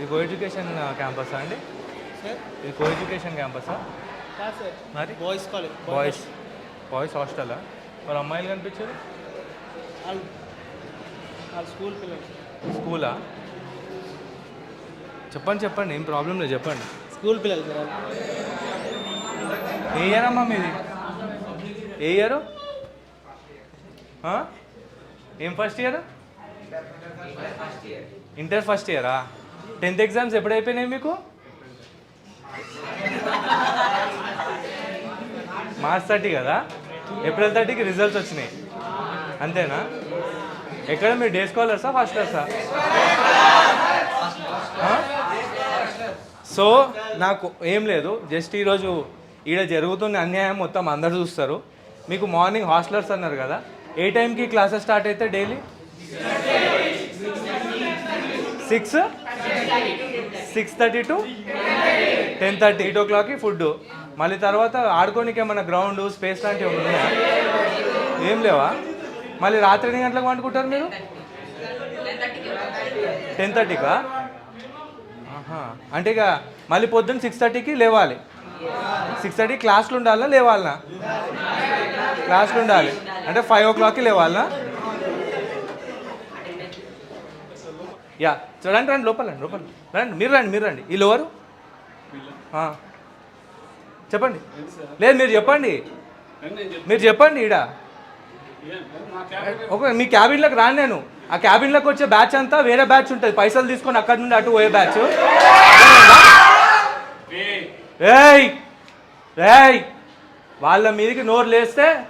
ఇది co education క్యాంపసా అండి? Sir ఇది కో ఎడ్యుకేషన్ క్యాంపసా కాదు సార్. మరి? బాయ్స్ కాలేజ్ బాయ్స్ బాయ్స్ హాస్టలా మరి అమ్మాయిలు కనిపించారు? వాళ్ళు. స్కూల్ పిల్లలు. స్కూలా? చెప్పండి చెప్పండి. ఏం ప్రాబ్లం లేదు చెప్పండి. స్కూల్ పిల్లలు సార్ ఏ ఇయర్ అమ్మా మీది? ఏ ఇయర్? ఏం ఫస్ట్ ఇయర్? ఇంటర్ ఫస్ట్ ఇయరా టెన్త్ ఎగ్జామ్స్ ఎప్పుడు అయిపోయినాయి మీకు? మార్చ్ థర్టీ కదా? ఏప్రిల్ థర్టీకి రిజల్ట్స్ వచ్చినాయి. అంతేనా? ఎక్కడ మీరు డే స్కాలర్సా హాస్టలర్సా సో నాకు ఏం లేదు. జస్ట్ ఈరోజు ఈడ జరుగుతున్న అన్యాయం మొత్తం అందరు చూస్తారు. మీకు మార్నింగ్ హాస్టలర్స్ అన్నారు కదా. ఏ టైంకి క్లాసెస్ స్టార్ట్ అయితే daily? Six? Six thirty to ten thirty eight ఓ క్లాక్కి ఫుడ్ మళ్ళీ తర్వాత ఆడుకోనికి ఏమైనా గ్రౌండ్ స్పేస్ లాంటివి ఉన్నాయా? ఏం లేవా? మళ్ళీ రాత్రి ఎన్ని గంటలకు వండుకుంటారు మీరు? టెన్ థర్టీకా? అంటే ఇక మళ్ళీ పొద్దున్న సిక్స్ థర్టీకి లేవాలి. సిక్స్ థర్టీ క్లాస్లు ఉండాలా? లేవాలనా? క్లాస్లు ఉండాలి. అంటే ఫైవ్ ఓ క్లాక్కి లేవాలనా? యా. చూడండి రండి లోపల రండి లోపల రండి. మీరు రండి మీరు రండి. వీళ్ళు ఎవరు. చెప్పండి. లేదు మీరు చెప్పండి. మీరు చెప్పండి ఈడ. ఒక మీ క్యాబిన్లోకి రాను నేను. ఆ క్యాబిన్లోకి వచ్చే బ్యాచ్ అంతా వేరే బ్యాచ్ ఉంటుంది. పైసలు తీసుకొని అక్కడ నుండి అటు పోయే బ్యాచ్. ఏయ్. ఏయ్. వాళ్ళ మీదకి నోరు లేస్తే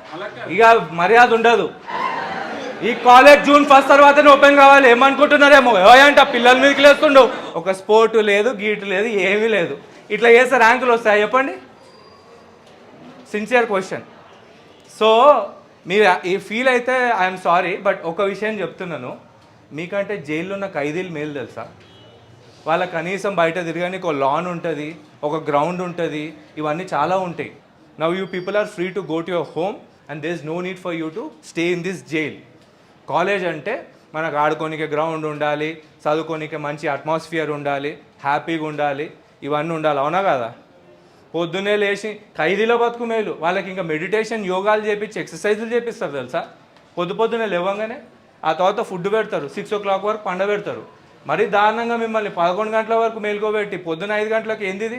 ఇక మర్యాద ఉండదు. ఈ కాలేజ్ జూన్ ఫస్ట్ తర్వాతనే ఓపెన్ కావాలి. ఏమనుకుంటున్నారేమో? ఏమంటే ఆ పిల్లల మీదకి లేస్తుండవు ఒక స్పోర్ట్ లేదు గీటు లేదు ఏమీ లేదు. ఇట్లా చేస్తే ర్యాంకులు వస్తాయి చెప్పండి? సిన్సియర్ క్వశ్చన్ సో మీరు ఈ ఫీల్ అయితే ఐఎమ్ సారీ బట్ ఒక విషయం చెప్తున్నాను. మీకంటే జైల్లో ఉన్న ఖైదీలు మేలు తెలుసా? వాళ్ళ కనీసం బయట తిరగని ఒక లాన్ ఉంటుంది ఒక గ్రౌండ్ ఉంటుంది ఇవన్నీ చాలా ఉంటాయి. Now you people are free to go to your home and there is no need for you to stay in this jail college అంటే మనకు ఆడుకోనికే గ్రౌండ్ ఉండాలి చదువుకోనికే మంచి అట్మాస్ఫియర్ ఉండాలి హ్యాపీగా ఉండాలి ఇవన్నీ ఉండాలి. అవునా కదా? పొద్దున్నే లేచి ఖైదీలో బతుకు మేలు. వాళ్ళకి ఇంకా మెడిటేషన్ యోగాలు చేపించి ఎక్సర్సైజులు చేపిస్తారు తెలుసా? పొద్దు పొద్దున్నే లేవగానే ఆ తర్వాత ఫుడ్ పెడతారు. సిక్స్ ఓ క్లాక్ వరకు పండ పెడతారు మరీ దారుణంగా మిమ్మల్ని పదకొండు గంటల వరకు మేలుకోబెట్టి పొద్దున ఐదు గంటలకు ఏంది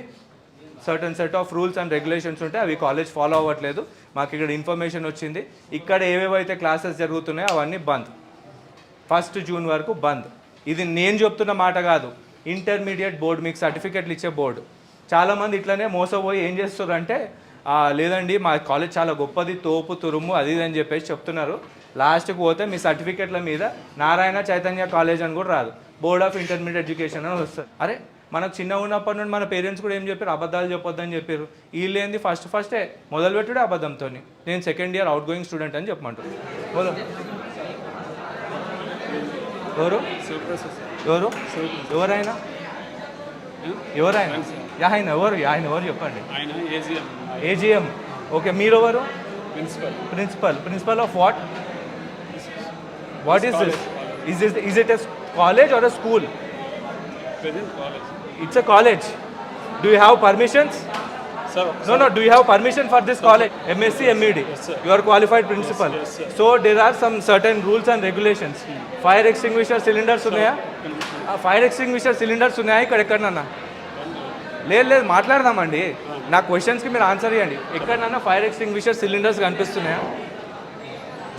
certain set of rules and regulations ఉంటే అవి కాలేజ్ ఫాలో అవ్వట్లేదు. మాకు ఇక్కడ ఇన్ఫర్మేషన్ వచ్చింది. ఇక్కడ ఏవేవైతే క్లాసెస్ జరుగుతున్నాయో అవన్నీ బంద్. ఫస్ట్ జూన్ వరకు బంద్. ఇది నేను చెప్తున్న మాట కాదు. ఇంటర్మీడియట్ బోర్డు మీకు సర్టిఫికెట్లు ఇచ్చే బోర్డు చాలామంది ఇట్లనే మోసపోయి ఏం చేస్తారు అంటే లేదండి మా కాలేజ్ చాలా గొప్పది తోపు తురుము అది ఇది అని చెప్పేసి చెప్తున్నారు. లాస్ట్కి పోతే మీ సర్టిఫికెట్ల మీద నారాయణ చైతన్య కాలేజ్ అని కూడా రాదు. బోర్డ్ ఆఫ్ ఇంటర్మీడియట్ ఎడ్యుకేషన్ అని వస్తుంది. అరే మనకు చిన్న ఉన్నప్పటి నుండి మన పేరెంట్స్ కూడా ఏం చెప్పారు? అబద్ధాలు చెప్పొద్దని చెప్పారు. వీళ్ళు ఏంది? ఫస్ట్ ఫస్టే మొదలు పెట్టుడే అబద్ధంతో నేను second year outgoing student అని చెప్పమంటారు. మొదలు ఎవరు? ఎవరు? ఎవరైనా? ఎవరైనా? ఆయన ఎవరు? ఆయన ఎవరు చెప్పండి. ఏజిఎం ఓకే మీరు ఎవరు principal. Principal. Principal of what? What is this? Is it is it a college or a school? It's a college do you have permissions No, no. Do you have permission for this college? MSc, MEd. Yes. You are qualified principal. yes, sir. So there are some certain rules and regulations. Fire extinguisher fire extinguisher cylinders ఉన్నాయా ఇక్కడ ఎక్కడనన్నా లేదు లేదు మాట్లాడదామండి నా క్వశ్చన్స్కి మీరు answer ఇవ్వండి ఎక్కడనన్నా ఫైర్ ఎక్స్టింగ్విషర్ సిలిండర్స్ కనిపిస్తున్నాయా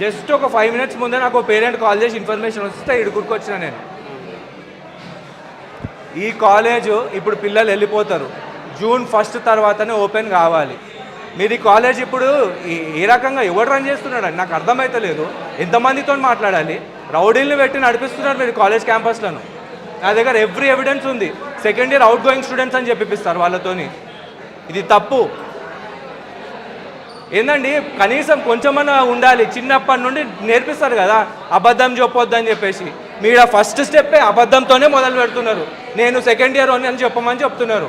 జస్ట్ ఒక ఫైవ్ మినిట్స్ ముందే నాకు పేరెంట్ కాల్ చేసి ఇన్ఫర్మేషన్ వస్తే ఇక్కడ గుర్కొచ్చిన నేను ఈ కాలేజ్ ఇప్పుడు పిల్లలు వెళ్ళిపోతారు. జూన్ ఫస్ట్ తర్వాతనే ఓపెన్ కావాలి. మీరు ఈ కాలేజ్ ఇప్పుడు ఏ రకంగా ఎవరు రన్ చేస్తున్నాడు అని నాకు అర్థమైతలేదు ఎంతమందితో మాట్లాడాలి? రౌడీల్ని పెట్టి నడిపిస్తున్నారు మీరు కాలేజ్ క్యాంపస్లను. నా దగ్గర ఎవ్రీ ఎవిడెన్స్ ఉంది. Second year outgoing students అని చెప్పిస్తారు వాళ్ళతోని. ఇది తప్పు. ఏందండి? కనీసం కొంచెమన్నా ఉండాలి. చిన్నప్పటి నుండి నేర్పిస్తారు కదా. అబద్ధం చెప్పొద్దని చెప్పేసి. మీరు ఫస్ట్ స్టెప్పే అబద్ధంతోనే మొదలు పెడుతున్నారు. నేను సెకండ్ ఇయర్ అని చెప్పమని చెప్తున్నారు.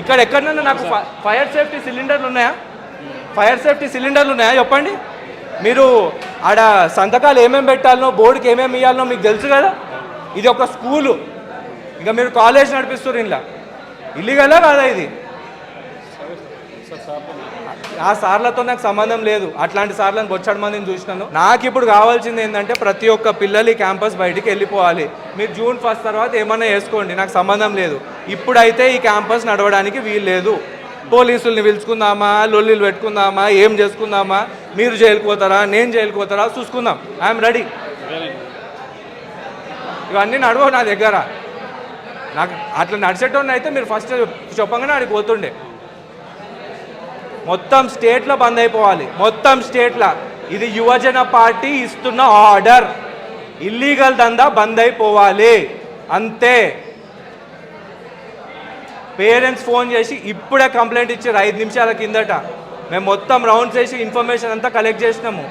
ఇక్కడ ఎక్కడన్నా నాకు ఫైర్ సేఫ్టీ సిలిండర్లు ఉన్నాయా? ఫైర్ సేఫ్టీ సిలిండర్లు ఉన్నాయా? చెప్పండి. మీరు ఆడ సంతకాలు ఏమేమి పెట్టాలనో బోర్డుకి ఏమేమి ఇవ్వాలనో మీకు తెలుసు కదా? ఇది ఒక స్కూలు. ఇంకా మీరు కాలేజ్ నడిపిస్తారు ఇలా ఇల్లీగలా కాదా ఇది? ఆ సార్లతో నాకు సంబంధం లేదు. అట్లాంటి సార్లను బొచ్చాడు మందిని చూసినాను. నాకు ఇప్పుడు కావాల్సింది ఏంటంటే ప్రతి ఒక్క పిల్లలు ఈ క్యాంపస్ బయటికి వెళ్ళిపోవాలి. మీరు జూన్ ఫస్ట్ తర్వాత ఏమైనా వేసుకోండి. నాకు సంబంధం లేదు. ఇప్పుడైతే ఈ క్యాంపస్ నడవడానికి వీలు లేదు. పోలీసుల్ని పిలుచుకుందామా? లొల్లిలు పెట్టుకుందామా? ఏం చేసుకుందామా? మీరు జైలుకు పోతారా? నేను జైలుకు పోతారా? చూసుకుందాం. I'm ready. ఇవన్నీ నడవవు నా దగ్గర. నాకు అట్లా నడిచేటోని అయితే మీరు ఫస్ట్ చెప్పంగానే ఆడికి పోతుండే. మొత్తం స్టేట్లో బంద్ అయిపోవాలి. మొత్తం స్టేట్లో. ఇది యువజన పార్టీ ఇస్తున్న ఆర్డర్. ఇల్లీగల్ దందా బంద్ అయిపోవాలి. అంతే. పేరెంట్స్ ఫోన్ చేసి ఇప్పుడే కంప్లైంట్ ఇచ్చారు ఐదు నిమిషాల కిందట. మేము మొత్తం రౌండ్స్ చేసి ఇన్ఫర్మేషన్ అంతా కలెక్ట్ చేసినాము.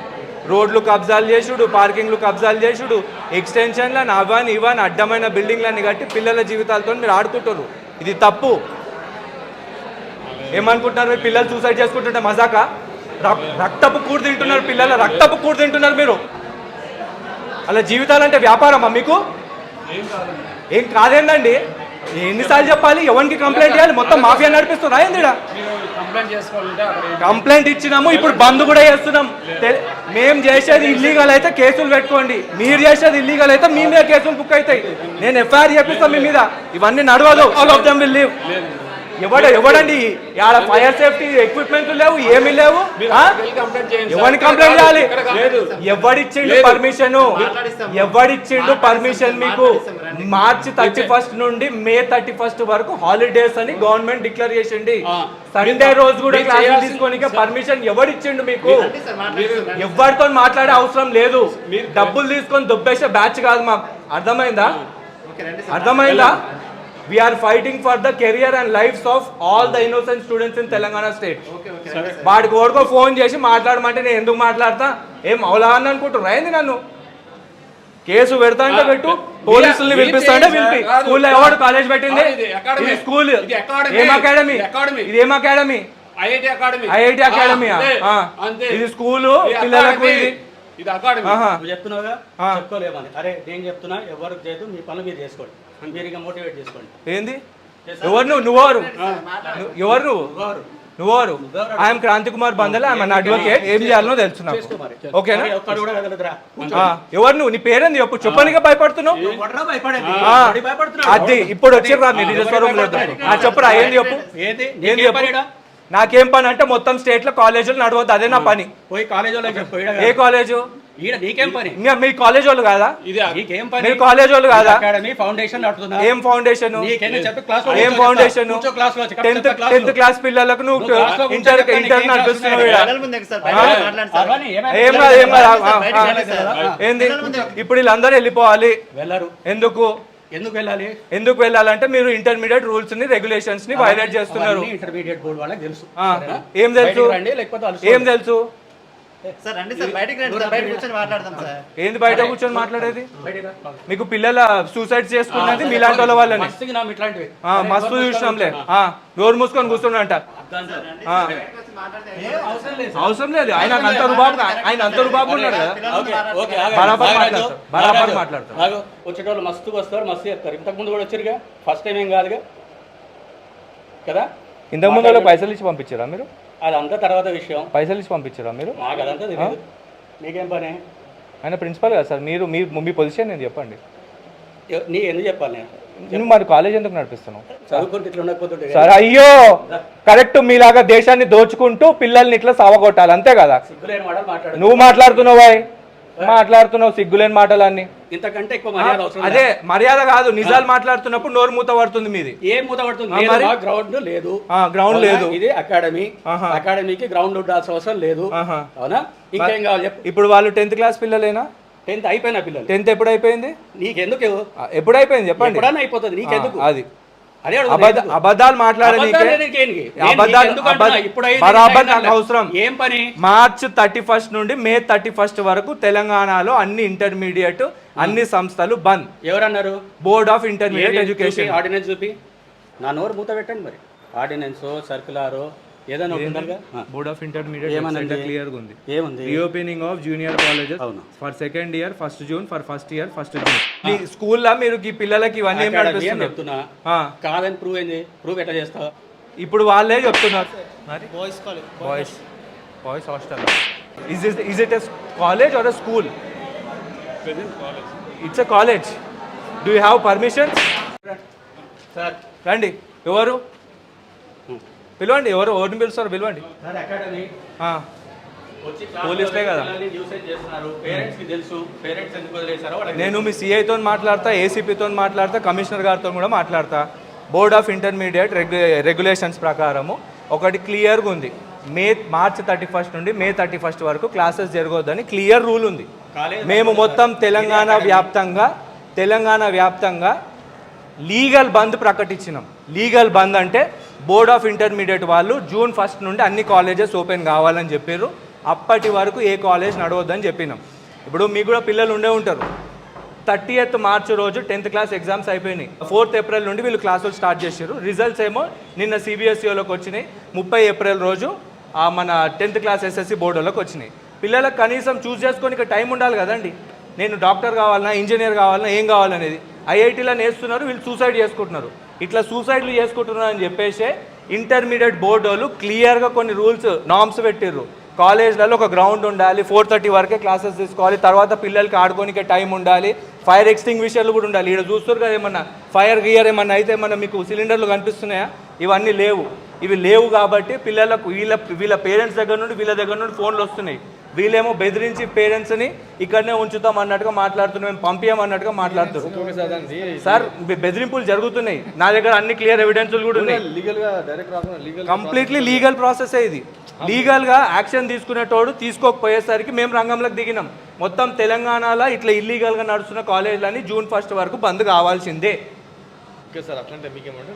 రోడ్లు కబ్జాలు చేసుడు పార్కింగ్లు కబ్జాలు చేసుడు ఎక్స్టెన్షన్లను అవని ఇవని అడ్డమైన బిల్డింగ్లన్నీ కట్టి పిల్లల జీవితాలతో మీరు ఆడుకుంటారు ఇది తప్పు. ఏమనుకుంటున్నారు? మీ పిల్లలు సూసైడ్ చేసుకుంటుంటే మజాక? రక్- రక్తపు కూడు తింటున్నారు పిల్లలు రక్తపు కూడు తింటున్నారు మీరు. అలా జీవితాలంటే వ్యాపారమా మీకు? ఏం కాదేందండి? ఎన్నిసార్లు చెప్పాలి? ఎవరికి కంప్లైంట్ చేయాలి మొత్తం మాఫియా నడిపిస్తున్నా ఏంది కంప్లైంట్ ఇచ్చినాము ఇప్పుడు బంద్ కూడా చేస్తున్నాం. మేము చేసేది ఇల్లీగల్ అయితే కేసులు పెట్టుకోండి. మీరు చేసేది ఇల్లీగల్ అయితే మీ మీద కేసులు బుక్ అవుతాయి. నేను ఎఫ్ఐఆర్ చేపిస్తాను మీ మీద. ఇవన్నీ నడవదు. All of them will leave ఎవడు ఎవడండి? ఆడ ఫైర్ సేఫ్టీ ఎక్విప్మెంట్ లేవు ఏమీ లేవు? ఎవరిని కంప్లైంట్ చేయాలి? ఎవడిచ్చిండు. పర్మిషన్ ఎవడిచ్చిండు పర్మిషన్ మీకు? మార్చి థర్టీ ఫస్ట్ నుండి మే థర్టీ ఫస్ట్ వరకు హాలిడేస్ అని గవర్నమెంట్ డిక్లేర్ చేసింది. ఆ. సండే రోజు కూడా క్లాసులు చేయాల్సిన- తీసుకోనికే పర్మిషన్ ఎవడిచ్చిండు మీకు? ఎవరితో మాట్లాడే అవసరం లేదు. డబ్బులు తీసుకొని దుబ్బేసే బ్యాచ్ కాదు మా అర్థమైందా? అర్థమైందా? We are fighting for the career and lifes of all the innocent students in Telangana state వాడికి ఓడుకో ఫోన్ చేసి మాట్లాడమంటే నేను ఎందుకు మాట్లాడతా? ఏం అవులా అని అనుకుంటున్నా ఏంది నన్ను? కేసు పెడతా అంటే పెట్టు. పోలీసుల్ని ఇది పిలిపిస్తా అంటే చేయండి పిలిపి. స్కూల్లో ఎవడు కాలేజ్ పెట్టింది? స్కూల్. ఏం అకాడమీ ఇది ఏం academy IIT academy IIT academy ఇది స్కూలు పిల్లలకు. ఇది. ఇది అకాడమీ. ఆహా. నువ్వు చెప్తున్నావుగా? ఆ. చెప్పుకోలేమని అరే నేను చెప్తున్నా ఎవరికి చేయదు మీ పనులు మీరు చేసుకోండి. మీరు ఇక మోటివేట్ చేసుకోండి. ఏంది? ఎవరు నువ్వు? నువ్వెవరు? నువ్వు- ఎవరు నువ్వు? ఎవరు? నువ్వెవరు? I'm Kranti Kumar Bandal I'm advocate ఏం చేయాలనో తెలుసు నాకు. చేసుకో మరి. ఓకేనా? మరి ఒక్కడు కూడా కదలదురా ఆ, ఎవరు నువ్వు? నీ పేరేంది? చెప్పు చెప్పనిగా భయపడుతున్నావు? ఎవడరా భయపడేది ఆ, ఎవడి భయపడుతున్నాడు? అది ఇప్పుడు వచ్చిర్రా నీ నిజ స్వరూపంలో ఆ చెప్పురా ఏంది చెప్పు? ఏది? చెప్పు? నాకేం పని అంటే మొత్తం స్టేట్లో కాలేజీలు నడవద్దు అదే నా పని. పోయి కాలేజ్ వాళ్ళకి చెప్పు ఈడ ఏ. కాలేజు? ఈడ నీకేం పని? ఇంకా మీ కాలేజ్ వాళ్ళు కాదా? ఇది నీకేం పని? మీరు కాలేజ్ వాళ్ళు కాదా అకాడమీ ఫౌండేషన్ నడుపుతున్నా. ఏం ఫౌండేషన్? నీకేందో? చెప్పు క్లాస్లో ఏం ఫౌండేషన్? క్లాస్లో టెన్త్ టెన్త్. క్లాస్ పిల్లలకు నువ్వు ఇంటర్ ఇంటర్? ఏం కాదు ఏం కాదు. ఏంది? ఇప్పుడు వీళ్ళందరూ వెళ్ళిపోవాలి. వెళ్ళరు. ఎందుకు? ఎందుకు వెళ్ళాలి? ఎందుకు వెళ్ళాలంటే మీరు ఇంటర్మీడియట్ రూల్స్ని రెగ్యులేషన్స్ని వైలేట్ చేస్తున్నారు. ఇంటర్మీడియట్ బోర్డు వాళ్ళకి తెలుసు? ఏం తెలుసు? ఏం తెలుసు? సార్ రండి సార్ బయటికి రండి సార్ బయట కూర్చొని మాట్లాడదాం సార్. ఏంది బయట కూర్చొని మాట్లాడేది. మీకు పిల్లల సూసైడ్ చేసుకున్నది మీలాంటి వాళ్ళ వాళ్ళని. ఆ, మస్తు చూసినాంలే ఆ, నోరు మూసుకొని కూర్చున్నాంట ఆ, ఏం అవసరం లేదు. సార్. అవసరం లేదు. ఆయన అంత రుబాబు ఆయన అంత రుబాబు ఉన్నాడు కదా. ఓకే, ఓకే, మాట్లాడండి. ఆగండి. బరాబర్ ఆగండి. మాట్లాడతారు. బరాబర్ ఆగండి. మాట్లాడతారు. ఆగు. వచ్చేటోళ్ళు మస్తుగా వస్తారు మస్తు చెప్తారు ఇంతకు ముందు కూడా వచ్చారుగా? ఫస్ట్ టైం ఏం కాదుగా? కదా? ఇంతకు ముందు వాళ్ళకి పైసలు ఇచ్చి పంపించారా మీరు? అదంతా తర్వాత విషయం. పైసలు ఇచ్చి పంపించారా మీరు? నాకు అదంతా తెలియదు నీకేం పని? ఆయన ప్రిన్సిపల్ కదా సార్ మీరు మీ మీ పొజిషన్ నేను చెప్పండి. నీ ఎందుకు చెప్పాలి నేను? నువ్వు మరి కాలేజ్ ఎందుకు నడిపిస్తున్నావు? చదువుకుంటే ఇట్లా ఉండకపోతుంటే సార్ అయ్యో! కరెక్ట్ మీలాగా దేశాన్ని దోచుకుంటూ పిల్లల్ని ఇట్లా సావగొట్టాలి అంతే కదా? సిగ్గులేని మాటలు మాట్లాడు. నువ్వు మాట్లాడుతున్నావు బాయ్. మాట్లాడుతున్నావు సిగ్గులేని మాటలన్నీ. ఇంతకంటే ఎక్కువ మర్యాద అవసరం అదే మర్యాద కాదు నిజాలు మాట్లాడుతున్నప్పుడు నోరు మూత పడుతుంది మీది. ఏం మూతపడుతుంది ఆ, మరి? గ్రౌండ్ లేదు. ఆ, గ్రౌండ్? లేదు. ఇది అకాడమీ. అకాడమీకి గ్రౌండ్ ఉండాల్సిన అవసరం లేదు. అవునా? ఇంకేం కావాలి ఇప్పుడు వాళ్ళు టెన్త్ క్లాస్ పిల్లలేనా? టెన్త్ అయిపోయిన పిల్లలు. టెన్త్ ఎప్పుడు అయిపోయింది నీకెందుకు? ఎప్పుడు అయిపోయింది చెప్పండి. ఎప్పుడన్నా అయిపోతుంది నీకెందుకు? అది. అబద్ధాలు మాట్లాడనీకే అబద్ధాలు నీకేంటి? నేను అబద్ధాలు నీకెందుకు అంటున్నా? అబద్ధ- ఇప్పుడు అయింది, బరాబర్ నిన్న నాకు అయింది అవసరం. ఏం పని? మార్చ్ థర్టీ ఫస్ట్ నుండి మే థర్టీ ఫస్ట్ వరకు తెలంగాణలో అన్ని ఇంటర్మీడియట్ అన్ని సంస్థలు బంద్. ఎవరన్నారు? Board of intermediate education. Ordinance చూపి? నా నోరు మూత పెట్టండి మరి. ఆర్డినెన్స్ సర్కులారు ఏదైనా. Board of intermediate? క్లియర్గా ఉంది. ఏముంది? రీఓపెనింగ్ ఆఫ్ జూనియర్ కాలేజెస్ అవును. For second year first June for first year first June ఈ స్కూల్లో మీరు ఈ పిల్లలకి ఇవన్నీ ఏం చెప్తున్నా. కాదని ప్రూవ్ అయింది ప్రూవ్ ఎట్లా చేస్తావు? ఇప్పుడు వాళ్ళే చెప్తున్నారు. మరి? Boys college boys boys hostel is is is it a college or a school it's a college do you have permission sir రండి ఎవరు? పిలవండి ఎవరు ఎవరిని పిలుస్తారు పిలవండి. పోలీసులే కదా. నేను మీ సిఐతో మాట్లాడతా ఏసీపీతో మాట్లాడతా కమిషనర్ గారితో కూడా మాట్లాడతా. Board of intermediate regu regulations ప్రకారము ఒకటి క్లియర్గా ఉంది. మే మార్చ్ థర్టీ ఫస్ట్ నుండి మే థర్టీ ఫస్ట్ వరకు క్లాసెస్ జరగొద్దని క్లియర్ రూల్ ఉంది. మేము మొత్తం తెలంగాణ వ్యాప్తంగా తెలంగాణ వ్యాప్తంగా లీగల్ బంద్ ప్రకటించినాం. లీగల్ బంద్ అంటే బోర్డ్ ఆఫ్ ఇంటర్మీడియట్ వాళ్ళు జూన్ ఫస్ట్ నుండి అన్ని కాలేజెస్ ఓపెన్ కావాలని చెప్పారు అప్పటి వరకు ఏ కాలేజ్ నడవద్దని చెప్పినాం. ఇప్పుడు మీకు కూడా పిల్లలు ఉండే ఉంటారు. థర్టీ ఎయిత్ మార్చ్ రోజు టెన్త్ క్లాస్ ఎగ్జామ్స్ అయిపోయినాయి. ఫోర్త్ ఏప్రిల్ నుండి వీళ్ళు క్లాసులు స్టార్ట్ చేశారు రిజల్ట్స్ ఏమో నిన్న సిబిఎస్ఈలోకి వచ్చినాయి. ముప్పై ఏప్రిల్ రోజు మన టెన్త్ క్లాస్ ఎస్ఎస్సి బోర్డులోకి వచ్చినాయి. పిల్లలకు కనీసం చూస్ చేసుకొని ఇక టైం ఉండాలి కదండి. నేను డాక్టర్ కావాలన్నా ఇంజనీర్ కావాలన్నా ఏం కావాలనేది. ఐఐటీలో నేస్తున్నారు వీళ్ళు సూసైడ్ చేసుకుంటున్నారు. ఇట్లా సూసైడ్లు చేసుకుంటున్నారు అని చెప్పేసి ఇంటర్మీడియట్ బోర్డు వాళ్ళు క్లియర్గా కొన్ని రూల్స్ నామ్స్ పెట్టిర్రు. కాలేజ్లలో ఒక గ్రౌండ్ ఉండాలి ఫోర్ థర్టీ వరకే క్లాసెస్ తీసుకోవాలి తర్వాత పిల్లలకి ఆడుకోనికే టైం ఉండాలి ఫైర్ ఎక్స్టింగ్విషర్లు కూడా ఉండాలి. ఇక్కడ చూస్తారు కదా ఏమన్నా ఫైర్ గియర్ ఏమన్నా అయితే ఏమన్నా మీకు సిలిండర్లు కనిపిస్తున్నాయా? ఇవన్నీ లేవు. ఇవి లేవు కాబట్టి పిల్లలకు వీళ్ళ వీళ్ళ పేరెంట్స్ దగ్గర నుండి వీళ్ళ దగ్గర నుండి ఫోన్లు వస్తున్నాయి. వీళ్ళేమో బెదిరించి పేరెంట్స్ని ఇక్కడనే ఉంచుతాం అన్నట్టుగా మాట్లాడుతున్నాం మేము పంపించమన్నట్టుగా మాట్లాడుతున్నారు. సార్ బెదిరింపులు జరుగుతున్నాయి. నా దగ్గర అన్ని క్లియర్ ఎవిడెన్స్లు కూడా ఉన్నాయి. లీగల్గా డైరెక్ట్ రాకుండా లీగల్ కంప్లీట్లీ లీగల్ ప్రాసెస్ ఇది. లీగల్గా యాక్షన్ తీసుకునేటోడు తీసుకోకపోయేసరికి మేము రంగంలోకి దిగినాం. మొత్తం తెలంగాణలో ఇట్లా ఇల్లీగల్గా నడుస్తున్న కాలేజీలని జూన్ ఫస్ట్ వరకు బంద్ కావాల్సిందే. ఓకే సార్ అట్లంటే మీకేమంటే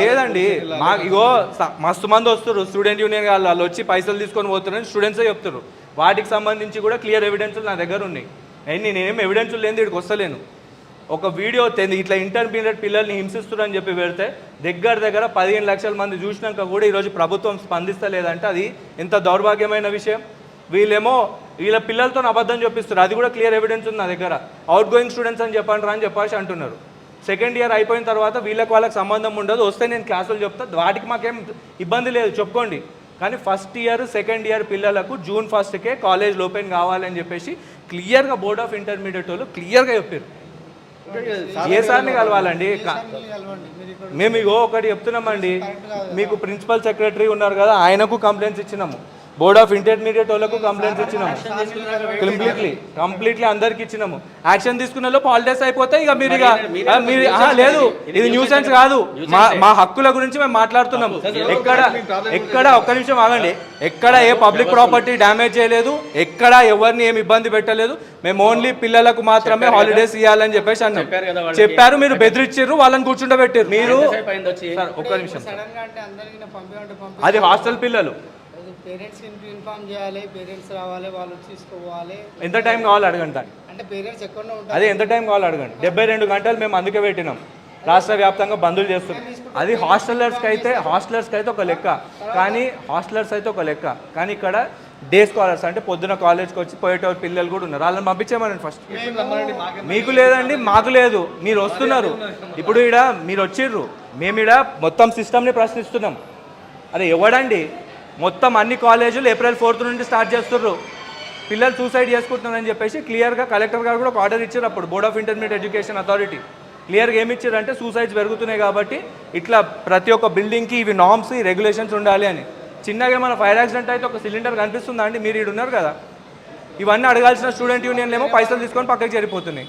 లేదండి. మా ఇగో మస్తు మంది వస్తారు స్టూడెంట్ యూనియన్ వాళ్ళు వాళ్ళు వచ్చి పైసలు తీసుకొని పోతున్నారని స్టూడెంట్సే చెప్తారు వాటికి సంబంధించి కూడా క్లియర్ ఎవిడెన్సులు నా దగ్గర ఉన్నాయి. అండ్ నేనేం ఎవిడెన్సులు లేని ఇక్కడికి వస్తలేను. ఒక వీడియో తెంది ఇట్లా ఇంటర్మీడియట్ పిల్లల్ని హింసిస్తున్నారని చెప్పి పెడితే దగ్గర దగ్గర పదిహేను లక్షల మంది చూసినాక కూడా ఈరోజు ప్రభుత్వం స్పందిస్తలేదంటే అది ఎంత దౌర్భాగ్యమైన విషయం. వీళ్ళేమో వీళ్ళ పిల్లలతో అబద్ధం చెప్పిస్తారు అది కూడా క్లియర్ ఎవిడెన్స్ ఉంది నా దగ్గర. అవుట్ గోయింగ్ స్టూడెంట్స్ అని చెప్పండి రా అని చెప్పేసి అంటున్నారు. సెకండ్ ఇయర్ అయిపోయిన తర్వాత వీళ్ళకి వాళ్ళకి సంబంధం ఉండదు. వస్తే నేను క్లాసులు చెప్తా. వాటికి మాకేం ఇబ్బంది లేదు. చెప్పుకోండి. కానీ ఫస్ట్ ఇయర్ సెకండ్ ఇయర్ పిల్లలకు జూన్ ఫస్ట్కే కాలేజ్ ఓపెన్ కావాలని చెప్పేసి క్లియర్గా బోర్డ్ ఆఫ్ ఇంటర్మీడియట్ వాళ్ళు క్లియర్గా చెప్పారు. ఏ సార్ని కలవాలండి? మేము ఇగో ఒకటి చెప్తున్నామండి. మీకు ప్రిన్సిపల్ సెక్రటరీ ఉన్నారు కదా ఆయనకు కంప్లైంట్స్ ఇచ్చినాము. బోర్డ్ ఆఫ్ ఇంటర్మీడియట్ వాళ్ళకు కంప్లైంట్స్ ఇచ్చినాము. కంప్లీట్లీ కంప్లీట్లీ అందరికి ఇచ్చినాము. యాక్షన్ తీసుకున్న హాలిడేస్ అయిపోతే ఇక మీరు ఇక ఆ, మీరు లేదు ఇది న్యూసెన్స్ కాదు. మా మా హక్కుల గురించి మేము మాట్లాడుతున్నాం ఎక్కడ ఎక్కడ ఒక్క నిమిషం ఆగండి. ఎక్కడ ఏ పబ్లిక్ ప్రాపర్టీ డ్యామేజ్ చేయలేదు ఎక్కడ ఎవరిని ఏమి ఇబ్బంది పెట్టలేదు. మేము ఓన్లీ పిల్లలకు మాత్రమే హాలిడేస్ ఇవ్వాలని చెప్పేసి అన్నాం. చెప్పారు కదా వాళ్ళకి. చెప్పారు మీరు బెదిరించారు వాళ్ళని కూర్చుండబెట్టారు మీరు ఒక్క నిమిషం. అది హాస్టల్ పిల్లలు. పేరెంట్స్ ఇన్ఫార్మ్ చేయాలి పేరెంట్స్ రావాలి వాళ్ళు తీసుకోవాలి. ఎంత టైం కావాలి అడగండి అంటే పేరెంట్స్ ఎక్కడో ఉంటారు. అదే ఎంత టైం కావాలి అడగండి. డెబ్బై రెండు గంటలు మేము అందుకే పెట్టినాం. రాష్ట్ర వ్యాప్తంగా బంధులు చేస్తున్నాం అది హాస్టలర్స్కి అయితే హాస్టలర్స్కి అయితే ఒక లెక్క. కానీ హాస్టలర్స్ అయితే ఒక లెక్క. కానీ ఇక్కడ డే స్కాలర్స్ అంటే పొద్దున కాలేజ్కి వచ్చి పోయేటోళ్ళు పిల్లలు కూడా ఉన్నారు. వాళ్ళని పంపించేమనండి ఫస్ట్ మీకు లేదండి మాకు లేదు. మీరు వస్తున్నారు. ఇప్పుడు ఈడ మీరు వచ్చిర్రు. మేము ఈడ మొత్తం సిస్టమ్ని ప్రశ్నిస్తున్నాం. అరే ఎవడండి? మొత్తం అన్ని కాలేజీలు ఏప్రిల్ ఫోర్త్ నుండి స్టార్ట్ చేస్తుర్రు. పిల్లలు సూసైడ్ చేసుకుంటున్నారని చెప్పేసి క్లియర్గా కలెక్టర్ గారు కూడా ఒక ఆర్డర్ ఇచ్చారు అప్పుడు board of intermediate education authority క్లియర్గా ఏమి ఇచ్చారంటే సూసైడ్స్ పెరుగుతున్నాయి కాబట్టి ఇట్లా ప్రతి ఒక్క బిల్డింగ్కి ఇవి నామ్స్ ఈ రెగ్యులేషన్స్ ఉండాలి అని. చిన్నగా ఏమైనా ఫైర్ యాక్సిడెంట్ అయితే ఒక సిలిండర్ కనిపిస్తుందా అండి? మీరు ఇక్కడ ఉన్నారు కదా. ఇవన్నీ అడగాల్సిన స్టూడెంట్ యూనియన్లు ఏమో పైసలు తీసుకొని పక్కకి గారు.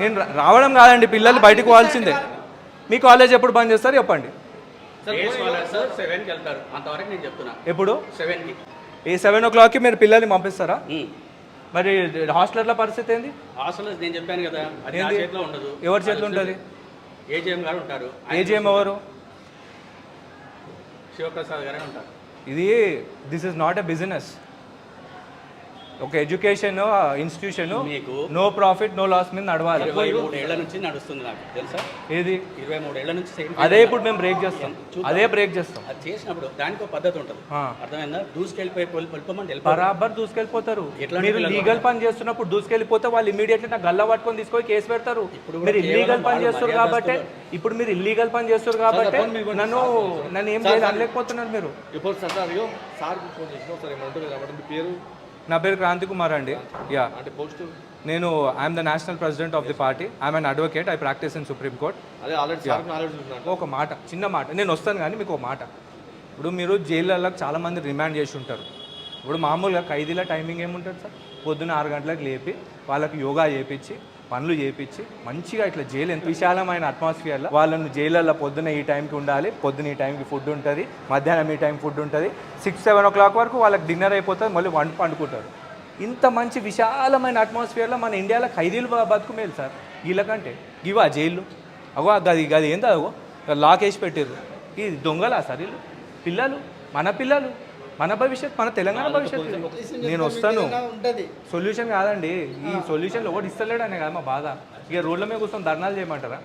నేను రావడం కాదండి పిల్లలు బయటకు పోవాల్సిందే. మీ కాలేజ్ ఎప్పుడు బంద్ చేస్తారు? చెప్పండి. సెవెన్కి వెళ్తారు. అంతవరకు నేను చెప్తున్నా. ఎప్పుడు? సెవెన్కి ఈ సెవెన్ ఓ క్లాక్కి మీరు పిల్లల్ని పంపిస్తారా? మరి హాస్టల్ల పరిస్థితి ఏంది? హాస్టల్ నేను చెప్పాను కదా అది నా? చేతిలో ఉండదు. ఎవరి చేతిలో ఉంటుంది? ఏజీఎం గారు ఉంటారు. ఏజీఎం ఎవరు? శివప్రసాద్ గారే ఉంటారు. ఇది this is not a business ఒక ఎడ్యుకేషన్ ఇన్స్టిట్యూషన్ మీకు నో ప్రాఫిట్ నో లాస్ మీద నడవాలి. ఇరవై మూడు ఏళ్ళ నుంచి నడుస్తుంది నాకు తెలుసా? ఏది? ఇరవై మూడు ఏళ్ళ నుంచి అదే ఇప్పుడు మేము బ్రేక్ చేస్తాం. అదే బ్రేక్ చేస్తాం. అది చేసినప్పుడు దానికి ఒక పద్ధతి ఉంటుంది. అర్థమైందా? దూసుకెళ్ళిపోయి వెళ్ళిపోమంటే బరాబర్ దూసుకెళ్ళిపోతారు. మీరు? లీగల్ పని చేస్తున్నప్పుడు దూసుకెళ్ళిపోతే వాళ్ళు ఇమీడియట్లీ నా గల్ల పట్టుకొని తీసుకొని కేసు పెడతారు. మీరు ఇల్లీగల్ పని చేస్తారు కాబట్టి ఇప్పుడు మీరు ఇల్లీగల్ పని చేస్తారు కాబట్టి నన్ను నన్ను ఏం చేయాలి అనలేకపోతున్నారు మీరు. ఇప్పుడు సార్ సార్ ఫోన్ చేసిన ఉంటుంది కాబట్టి మీ పేరు? నా పేరు క్రాంతి కుమార్ అండి. యా. నేను I'm the national president of the party I'm an advocate I practice in supreme court ఒక మాట చిన్న మాట. నేను వస్తాను కానీ మీకు ఒక మాట. ఇప్పుడు మీరు జైళ్ళలో చాలామంది రిమాండ్ చేసి ఉంటారు. ఇప్పుడు మామూలుగా ఖైదీల టైమింగ్ ఏముంటుంది సార్? పొద్దున్న ఆరు గంటలకు లేపి వాళ్ళకి యోగా చేపించి పనులు చేపించి మంచిగా ఇట్లా జైలు ఎంత విశాలమైన అట్మాస్ఫియర్లో వాళ్ళని జైలలో పొద్దున్న ఈ టైంకి ఉండాలి పొద్దున్న ఈ టైంకి ఫుడ్ ఉంటుంది మధ్యాహ్నం ఈ టైం ఫుడ్ ఉంటుంది. సిక్స్ సెవెన్ ఓ క్లాక్ వరకు వాళ్ళకి డిన్నర్ అయిపోతుంది మళ్ళీ వంట పండుకుంటారు. ఇంత మంచి విశాలమైన అట్మాస్ఫియర్లో మన ఇండియాలో ఖైదీలు బ- బతుకు మేలు సార్. వీళ్ళకంటే ఇవా జైలు అగో గది గది ఏందో అగో లాక్ వేసి పెట్టారు ఇది దొంగలా సార్ వీళ్ళు. పిల్లలు మన పిల్లలు. మన భవిష్యత్ మన తెలంగాణ భవిష్యత్తు నేను వస్తాను. సొల్యూషన్ కాదండి. ఈ సొల్యూషన్ ఒకటి ఇస్తలేడనే కదా మా బాధ. ఇక రోడ్ల మీద కూర్చొని ధర్నాలు చేయమంటారా?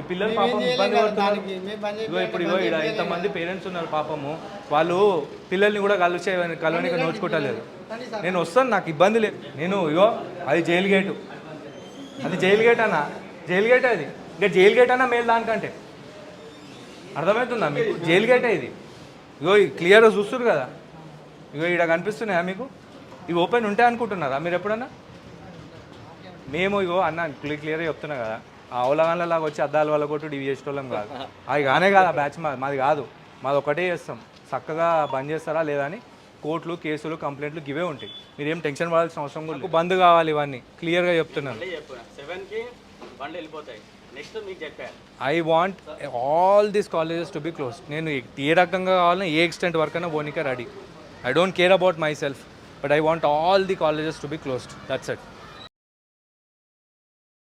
ఈ పిల్లలు పాపం ఇబ్బంది పడుతున్నారు. ఇప్పుడు ఇగో ఇక్కడ ఇంతమంది పేరెంట్స్ ఉన్నారు పాపము. వాళ్ళు పిల్లల్ని కూడా కలిసే కలవనికి నోచుకోవట్లేదు. నేను వస్తాను నాకు ఇబ్బంది లేదు. నేను ఇగో అది జైలు గేటు. అది జైలు గేట్ అన్న. జైలు గేట్ అది. ఇంకా జైలు గేట్ అన్న మేలు దానికంటే. అర్థమవుతుందా మీకు? జైలు గేటే ఇది. ఇగో క్లియర్గా చూస్తున్నారు కదా. ఇగో ఇక్కడ కనిపిస్తున్నాయా మీకు? ఇవి ఓపెన్ ఉంటాయి అనుకుంటున్నారా మీరు ఎప్పుడన్నా? మేము ఇగో అన్న క్లియర్ క్లియర్గా చెప్తున్నా కదా ఆ అవలగాన్లలాగా వచ్చి అద్దాల వల్ల కొట్టు ఇవి చేసేటోళ్ళం కాదు. అది కానే కాదు ఆ బ్యాచ్ మా మాది కాదు. మాది ఒకటే చేస్తాం. చక్కగా బంద్ చేస్తారా లేదా అని కోర్టులు కేసులు కంప్లైంట్లు ఇవే ఉంటాయి. మీరు ఏం టెన్షన్ పడాల్సిన అవసరం కూడా. బంద్ కావాలి ఇవన్నీ. క్లియర్గా చెప్తున్నాను I want all these colleges to be close నేను ఏ రకంగా కావాలన్నా ఏ ఎక్స్టెంట్ వరకు అయినా పోనీకే ready I don't care about myself, but I want all the colleges to be closed. That's it.